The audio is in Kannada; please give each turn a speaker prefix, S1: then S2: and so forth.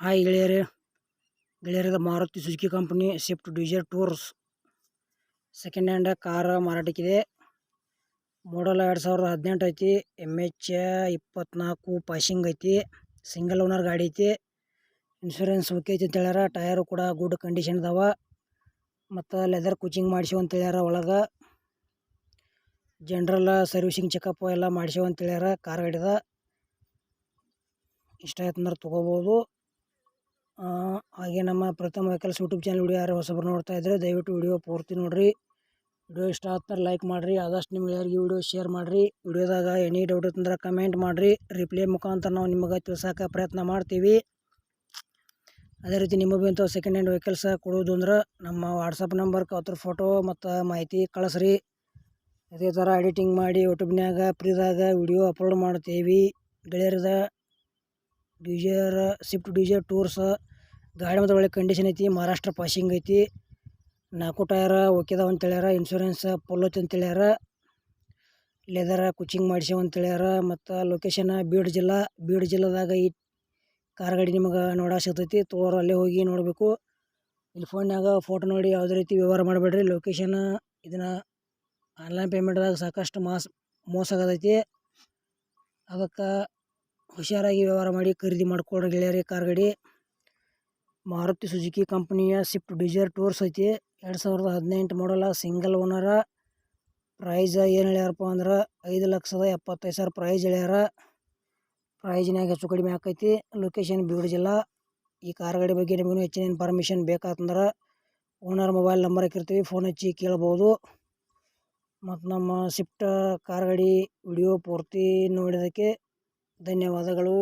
S1: ಹಾಯ್ ಗೆಳೆಯರೇ ಗೆಳೆಯರದ Maruti Suzuki company Swift Dzire tours second hand ಕಾರ ಮಾರಾಟಕ್ಕಿದೆ. ಮಾಡಲ್ ಎರಡು ಸಾವಿರದ ಹದಿನೆಂಟು ಐತಿ. ಎಂ ಎಚ್ ಇಪ್ಪತ್ನಾಲ್ಕು ಪಾಸಿಂಗ್ ಐತಿ. ಸಿಂಗಲ್ ಓನರ್ ಗಾಡಿ ಐತಿ. ಇನ್ಶೂರೆನ್ಸ್ ಓಕೆ ಐತಿ ಅಂತ ಹೇಳ್ಯಾರ. ಟಯರು ಕೂಡ ಗುಡ್ ಕಂಡೀಷನ್ ಅದಾವ. ಮತ್ತು ಲೆದರ್ ಕುಚಿಂಗ್ ಮಾಡಿಸೋ ಅಂತ ಹೇಳ್ಯಾರ ಒಳಗೆ. ಜನ್ರಲ್ ಸರ್ವಿಸಿಂಗ್ ಚೆಕಪ್ ಎಲ್ಲ ಮಾಡಿಸೋ ಅಂತ ಹೇಳ್ಯಾರ ಕಾರ್ ಗಾಡಿದ. ಇಷ್ಟ ಆಯ್ತು ಅಂದ್ರೆ ತೊಗೋಬೋದು. ಹಾಗೆ ನಮ್ಮ ಪ್ರಥಮ ವೆಹಿಕಲ್ಸ್ ಯೂಟ್ಯೂಬ್ ಚಾನಲ್ ವಿಡಿಯೋ ಯಾರು ಹೊಸಬ್ರು ನೋಡ್ತಾ ಇದ್ದರೆ ದಯವಿಟ್ಟು ವಿಡಿಯೋ ಪೂರ್ತಿ ನೋಡಿರಿ. ವಿಡಿಯೋ ಇಷ್ಟ ಆಗ್ತಾರೆ ಲೈಕ್ ಮಾಡಿರಿ. ಆದಷ್ಟು ನಿಮ್ಗೆ ಯಾರಿಗೆ ವಿಡಿಯೋ ಶೇರ್ ಮಾಡಿರಿ. ವಿಡಿಯೋದಾಗ ಎನಿ ಡೌಟ್ ಇತ್ತಂದ್ರೆ ಕಮೆಂಟ್ ಮಾಡಿರಿ. ರಿಪ್ಲೈ ಮುಖಾಂತರ ನಾವು ನಿಮಗೆ ತಿಳ್ಸೋಕೆ ಪ್ರಯತ್ನ ಮಾಡ್ತೀವಿ. ಅದೇ ರೀತಿ ಬಿ ಅಂಥವು ಸೆಕೆಂಡ್ ಹ್ಯಾಂಡ್ ವೆಹಿಕಲ್ಸ್ ಕೊಡೋದು ಅಂದ್ರೆ ನಮ್ಮ ವಾಟ್ಸಪ್ ನಂಬರ್ಗೆ ಅದ್ರ ಫೋಟೋ ಮತ್ತು ಮಾಹಿತಿ ಕಳಿಸ್ರಿ. ಅದೇ ಥರ ಎಡಿಟಿಂಗ್ ಮಾಡಿ ಯೂಟ್ಯೂಬ್ನಾಗ ಫ್ರೀದಾಗ ವಿಡಿಯೋ ಅಪ್ಲೋಡ್ ಮಾಡ್ತೀವಿ. ಗೆಳೆಯರದ ಡಿಜರ್ ಸ್ವಿಫ್ಟ್ ಡಿಜೈರ್ ಟೂರ್ಸ್ ಗಾಡಿ ಮಾತ್ರ ಒಳ್ಳೆ ಕಂಡೀಷನ್ ಐತಿ ಮಹಾರಾಷ್ಟ್ರ ಪಾಸಿಂಗ್ ಐತಿ. ನಾಲ್ಕು ಟಯರ ಓಕೆದಾವ ಅಂತ ಹೇಳ್ಯಾರ ಇನ್ಶೂರೆನ್ಸ್ ಪೊಲ್ಲೋತಿ ಅಂತ ಹೇಳ್ಯಾರ ಲೆದರ ಕುಚಿಂಗ್ ಮಾಡಿಸ್ಯಾವ ಅಂತ ಹೇಳ್ಯಾರ ಮತ್ತು ಲೊಕೇಶನ್ ಬೀಡ್ ಜಿಲ್ಲಾ ಬೀಡ್ ಜಿಲ್ಲಾದಾಗ ಈ ಕಾರ್ ಗಾಡಿ ನಿಮಗೆ ನೋಡೋ ಸಿಗ್ತೈತಿ. ತೋರು ಅಲ್ಲೇ ಹೋಗಿ ನೋಡಬೇಕು. ಇಲ್ಲಿ ಫೋನ್ನಾಗ ಫೋಟೋ ನೋಡಿ ಯಾವುದೇ ರೀತಿ ವ್ಯವಹಾರ ಮಾಡಬೇಡ್ರಿ. ಲೊಕೇಶನ್ ಇದನ್ನು ಆನ್ಲೈನ್ ಪೇಮೆಂಟ್ದಾಗ ಸಾಕಷ್ಟು ಮಾಸ್, ಮೋಸ ಆಗತೈತಿ. ಅದಕ್ಕೆ ಹುಷಾರಾಗಿ ವ್ಯವಹಾರ ಮಾಡಿ ಖರೀದಿ ಮಾಡ್ಕೊಳ್ಳೋಣ ಗೆಳೆಯರಿ ಕಾರ್ ಗಾಡಿ ಮಾರುತಿ ಸುಜುಕಿ ಕಂಪ್ನಿಯ ಸ್ವಿಫ್ಟ್ ಡಿಸೈರ್ ಟೂರ್ಸ್ ಐತಿ. ಎರಡು ಸಾವಿರದ ಹದಿನೆಂಟು ಮಾಡಲ ಸಿಂಗಲ್ ಓನರ ಪ್ರೈಸ್ ಏನು ಹೇಳ್ಯಾರಪ್ಪ ಅಂದ್ರೆ ಐದು ಲಕ್ಷದ ಎಪ್ಪತ್ತೈದು ಸಾವಿರ ಪ್ರೈಸ್ ಹೇಳ್ಯಾರ. ಪ್ರೈಜ್ನಾಗ ಹೆಚ್ಚು ಕಡಿಮೆ ಆಕೈತಿ. ಲೊಕೇಶನ್ ಬೀಡ್ ಜಿಲ್ಲಾ. ಈ ಕಾರ್ ಗಾಡಿ ಬಗ್ಗೆ ನಿಮಗೂ ಹೆಚ್ಚಿನ ಇನ್ಫಾರ್ಮೇಷನ್ ಬೇಕಾತಂದ್ರೆ ಓನರ್ ಮೊಬೈಲ್ ನಂಬರ್ ಹಾಕಿರ್ತೀವಿ. ಫೋನ್ ಹಚ್ಚಿ ಕೇಳ್ಬೋದು. ಮತ್ತು ನಮ್ಮ ಸ್ವಿಫ್ಟ್ ಕಾರ್ ಗಾಡಿ ವಿಡಿಯೋ ಪೂರ್ತಿ ನೋಡಿದ್ದಕ್ಕೆ ಧನ್ಯವಾದಗಳು.